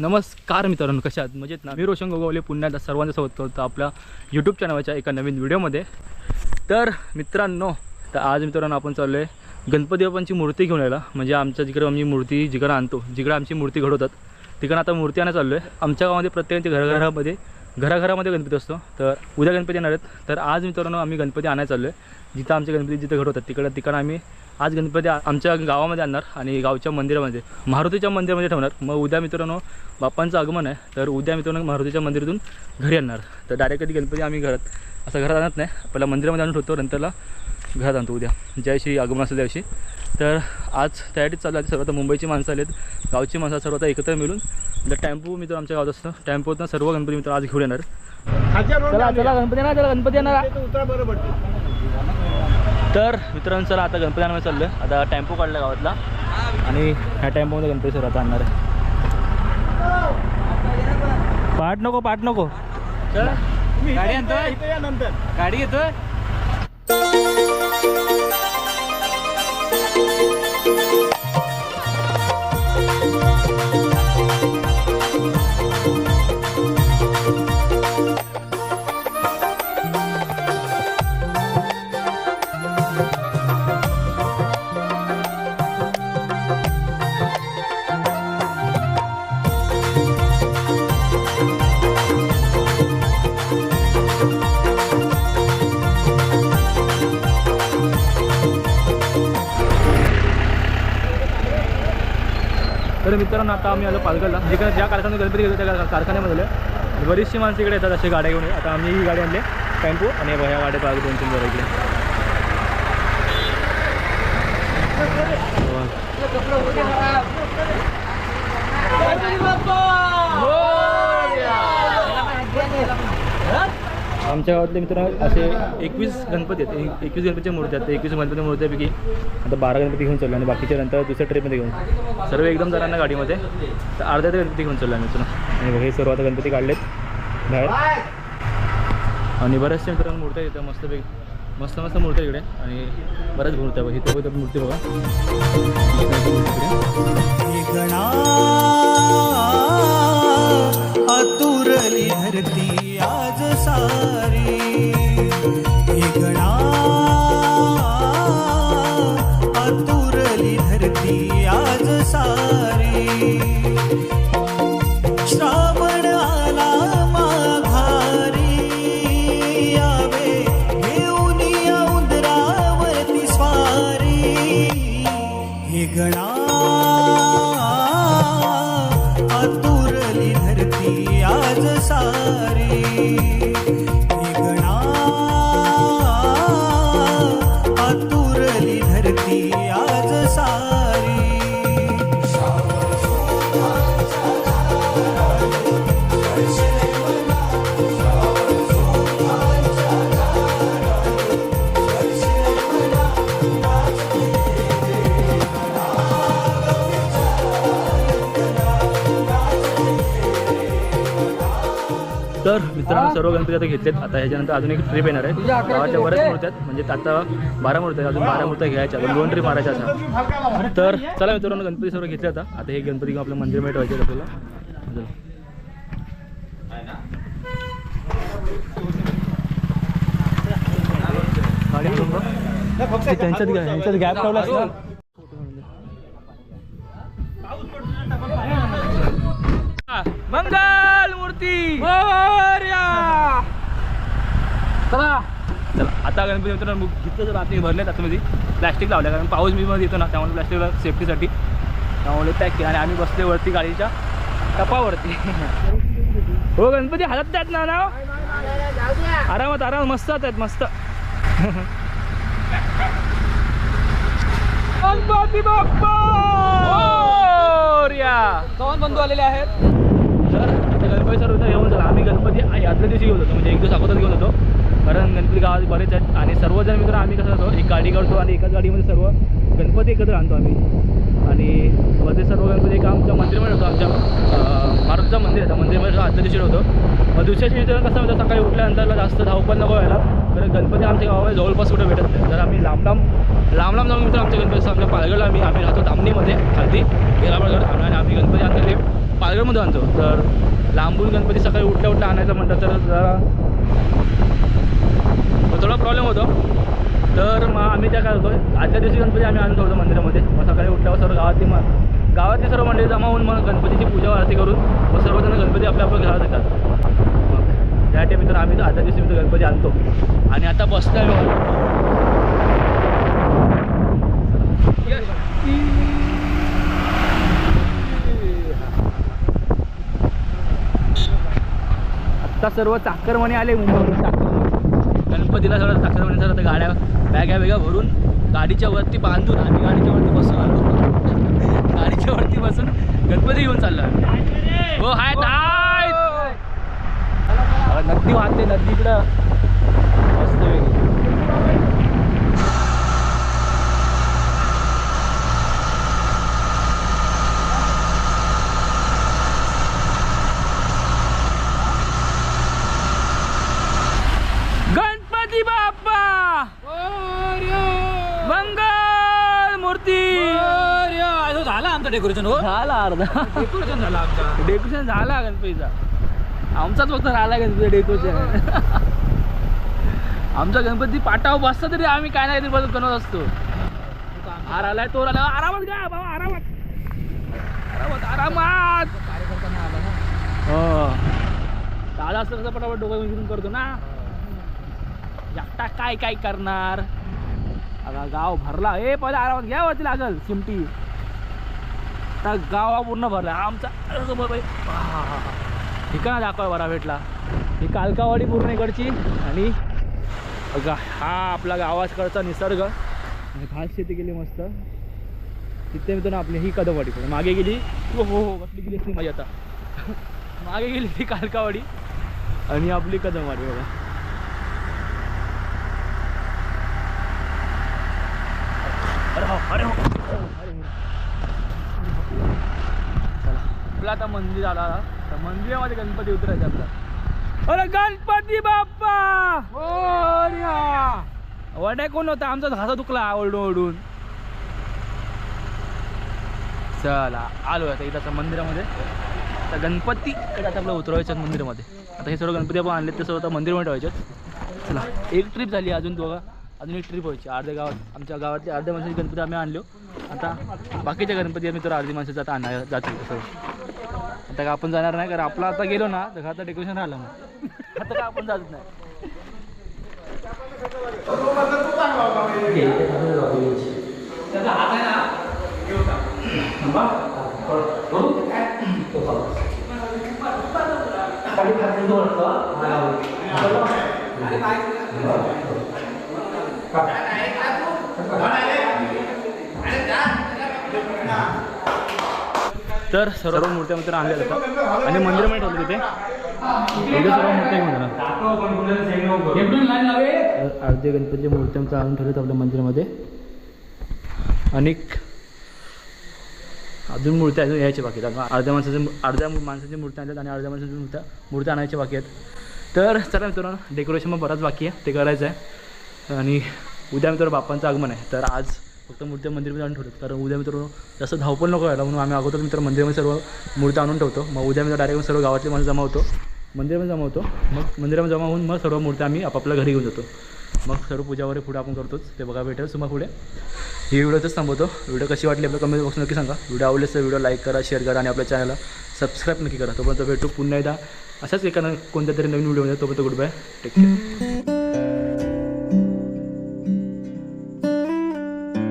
नमस्कार मित्रांनो कशा म्हणजे ना? मी रोशन गोगावले पुन्हा एकदा सर्वांचं स्वागत करतो आपल्या यूट्यूब चॅनलच्या एका नवीन व्हिडिओमध्ये तर मित्रांनो तर आज मित्रांनो आपण चाललो आहे गणपती बाप्पांची मूर्ती घेऊन यायला. म्हणजे आमच्या जिकडे आम्ही मूर्ती जिकडं आणतो जिकडं आमची मूर्ती घडवतात तिकडं आता मूर्ती आणायला चाललो आहे आमच्या गावामध्ये प्रत्येकाच्या घराघरामध्ये घराघरामध्ये गणपती असतो. तर उद्या गणपती येणार आहेत. तर आज मित्रांनो आम्ही गणपती आणायला चाललो आहे जिथं आमचे गणपती जिथं घडवतात तिकडं तिकडं आम्ही आज गणपती आमच्या गावामध्ये आणणार आणि गावच्या मंदिरामध्ये. मारुतीच्या मंदिरामध्ये ठेवणार. मग उद्या मित्रांनो बाप्पांचं आगमन आहे. तर उद्या मित्रांनो मारुतीच्या मंदिरातून घरी आणणार. तर डायरेक्ट कधी गणपती आम्ही घरात असं घरात आणत नाही. पहिला मंदिरामध्ये आणून ठेवतो नंतरला घरात आणतो उद्या. ज्या दिवशी आगमन असेल त्या दिवशी. तर आज त्यासाठीच चालू आहे. सर्व आता मुंबईची माणसं आलेत. गावची माणसं सर्व आता एकत्र मिळून. जर टेम्पो मित्र आमच्या गावात असतो. टेम्पोतनं सर्व गणपती मित्र आज घेऊन येणार. चला चला गणपती येणार चला गणपती येणार. उतरा बरं पडते. तर मित्रांनो चला आता गणपती आणायला चाललो आहे आता टेम्पो काढला गावातला. आणि ह्या टेम्पोमध्ये गणपती सर आता आणणार आहे. पाठ नको पाठ नको. गाडी आणतोय? नंतर. गाडी येतोय तर मित्रांनो आता आम्ही आलो पालघरला. जिकडे ज्या कारखान्यात गणपती घेतो त्या कारखान्यामध्ये बरीचशी माणसं इकडे येतात अशी गाड्या घेऊन. आता आम्ही ही गाडी आणली. टेम्पो आणि ह्या गाड्या पाहिजे दोन तीन जरा इकडे. हो. आमच्या गावातले मित्र असे एकवीस गणपती आहेत. एकवीस गणपतीच्या मूर्ती आहेत. एकवीस गणपती मूर्त्यापैकी आता बारा गणपती घेऊन चाललो आणि बाकीच्या नंतर दुसऱ्या ट्रिपमध्ये घेऊन. सर्व एकदम जणांना गाडीमध्ये. तर अर्ध्या ते गणपती घेऊन चाललो आम्ही मित्र आणि बघा हे सर्व आता गणपती काढलेत. बाहेर. आणि बऱ्याचशा मित्रांना मूर्त्या येतात मस्तपैकी मस्त मस्त मूर्त्या इकडे. आणि बऱ्याच मूर्त्या बघ इथं बघा मूर्ती बघा. अतुरली इकडे. धरती सारी। तर मित्रांनो सर्व गणपती आता घेतलेत. आता ह्याच्यानंतर अजून एक ट्रिप येणार आहे. गावाच्या बऱ्याच मूर्त्या आहेत. म्हणजे आता बारा मूर्त्या आहेत. अजून बारा मूर्त्या घ्यायच्या अजून दोन ट्रिप मारायच्या असतात तर चला मित्रांनो गणपती सर्व घेतले आता. आता हे गणपती आपलं मंदिर आहेत आपल्याला. त्यांच्यात ह्यांच्यात गॅप ठेवला असला मंगल मूर्ती! चला. चला. आता गणपती मित्रांनो घेतलं तर आतमध्ये भरलेत आतमध्ये प्लॅस्टिक लावलं कारण पाऊस बी मध्ये येतो ना त्यामुळे प्लॅस्टिकला सेफ्टीसाठी त्यामुळे पॅक केलं. आणि आम्ही बसले वरती गाडीच्या टपावरती. हो गणपती हालत आहेत ना नाव? आरामात आरामात. मस्त आहेत मस्त. गणपती बाप्पा. कौन बंधू आलेले आहेत. तर आता गणपती सर्व इथं घेऊन चला. आम्ही गणपती आदल्या दिवशी घेऊन होतो म्हणजे एक दिवस अगोदर घेऊन होतो गणपती गावात बरेच आहेत. आणि सर्वजण मित्र आम्ही कसं जातो एक गाडी करतो आणि एकाच गाडीमध्ये सर्व गणपती एकत्र आणतो आम्ही. आणि मग ते सर्व गणपती एका आमच्या मंदिरमध्ये होतो आमच्या मारुतीचं मंदिर आहे. मंदिरमध्ये मंदिरामध्ये आदल्या दिवशी होतो. मग दुसऱ्या दिवशी कसं होतं सकाळी उठल्यानंतर जास्त धावपण नको व्हायला. तर गणपती आमच्या गावामध्ये जवळपास कुठे भेटत नाही. तर आम्ही लांब लांब लांब लांब जाऊन मित्र आमच्या गणपती आमच्या पालघरला आम्ही आम्ही राहतो धामणीमध्ये खालती गेला आणि आम्ही गणपती आणतो ते पालघरमध्ये आणतो. तर लांबून गणपती सकाळी उठल्या उठल्या आणायचं म्हटलं तर जरा थोडा प्रॉब्लेम होतो. तर मग आम्ही त्या काय होतो आजच्या दिवशी गणपती आम्ही आणत होतो मंदिरामध्ये. मग सकाळी उठल्यावर सर्व गावातली मग गावातली सर्व मंडळी जमा होऊन मग गणपतीची पूजा आरती करून मग सर्वजण गणपती आपल्या आपल्या घरात येतात. मग त्या टाईम तर आम्ही आजच्या दिवशी मी गणपती आणतो. आणि आता बसतोय आत्ता सर्व चाकरमणी आले मुंबईवरून चाकरमणी गणपतीला सगळं चाकरमणी सगळं त्या गाड्या बॅग्या वेगळ्या भरून गाडीच्या वरती बांधून आणि गाडीच्या वरती बसून. आलो गाडीच्या वरती बसून गणपती घेऊन चाललो. हो हाय हाय! नदी वाहते नदी इकडं मस्त वेगळी गणपती बाप्पा मंगल मूर्ती झाला आमचं डेकोरेशन हो? झाला अर्धा. डेकोरेशन झालं आमचं. डेकोरेशन झाला गणपतीचा. आमचाच फक्त राहिला गणपती डेकोरेशन. आमचा गणपती पाटावर बसता तरी आम्ही काय नाही तरी बदल बनवत असतो. हा राहिलाय तो राहिला आरामात घ्या बाबा आरामात. आरामात आरामात. आला हो. दादा असं कसं पटापट डोकं विचारून करतो ना. एकटा काय काय करणार? आता गाव भरला. ए पहिले आरामात घ्या वरती लागल. चिमटी आता गावा पूर्ण भरला. आमचा ठिकाणा दाखवा बरा भेटला. ही कालकावाडी पूर्ण इकडची. आणि बघा हा आपला गावाकडचा निसर्ग. आणि भात शेती केली मस्त. तिथे मित्रांनो आपली ही कदमवाडी. पण मागे गेली. हो हो हो कसली गेली असली माझी आता. मागे गेली ती कालकावाडी. आणि आपली कदमवाडी बघा. अरे हो अरे हो. अरे हो. आपलं आता मंदिर आला तर मंदिरामध्ये गणपती उतरायचे आपला. अरे गणपती बाप्पा! वड्या कोण होता? आमचा घासा दुखला ओरडून ओरडून. चला आलो आता इथं मंदिरामध्ये. आता गणपती आता आपलं उतरवायचं मंदिरामध्ये. आता हे सर्व गणपती आपण आणले ते सर्व आता मंदिरामध्ये ठेवायचे चला एक ट्रिप झाली अजून दोघा. अजून एक ट्रिप व्हायची अर्ध्या गावात आमच्या गावातले अर्ध्या माणसाचे गणपती आम्ही आणलो. आता बाकीच्या गणपती आम्ही तर अर्धी माणसाचं आता आणा जातील तसं आता का आपण जाणार नाही कारण आपला आता गेलो ना तर आता डेकोरेशन राहिलं मग. आता का आपण जात नाही? तर सर्व मूर्त्या मित्र आणल्या जातात. आणि मंदिरामध्ये ठेवलं तिथे. सर्व मूर्त्या घेऊन अर्धे गणपतीच्या मूर्त्या आमच्या आणून ठेवल्यात आपल्या मंदिरामध्ये. अनेक अजून मूर्त्या अजून यायच्या बाकी आहेत. अर्ध्या माणसाच्या अर्ध्या माणसाच्या मूर्त्या आणल्यात आणि अर्ध्या माणसाच्या मूर्त्या मूर्त्या आणायच्या बाकी आहेत. तर चला मित्रांनो डेकोरेशन मग बराच बाकी आहे. ते करायचं आहे आणि उद्या मित्र बाप्पांचं आगमन आहे. तर आज फक्त मूर्त्या मंदिरमध्ये आणून ठेवतात कारण उद्या मित्र जास्त धावपळ नको व्हायला म्हणून आम्ही अगोदर मित्र मंदिरामध्ये सर्व मूर्त्या आणून ठेवतो. मग उद्या मित्र डायरेक्ट सर्व गावातले माणसं जमा होतो. मंदिरामध्ये जमा होतो. मग मंदिरामध्ये जमा होऊन मग सर्व मूर्त्या आम्ही आपापल्या घरी घेऊन जातो. मग सर्व पूजा वगैरे पुढे आपण करतोच. ते बघा भेटेल तुम्हाला पुढे. ही व्हिडिओच थांबवतो. व्हिडिओ कशी वाटली आपल्या कमेंट बॉक्स नक्की सांगा. व्हिडिओ आवडल्यास तर व्हिडिओ लाईक करा शेअर करा आणि आपल्या चॅनलला सबस्क्राईब नक्की करा. तोपर्यंत भेटू पुन्हा एकदा अशाच एका कोणत्या तरी नवीन व्हिडिओमध्ये. तोपर्यंत गुड बाय टेक केअर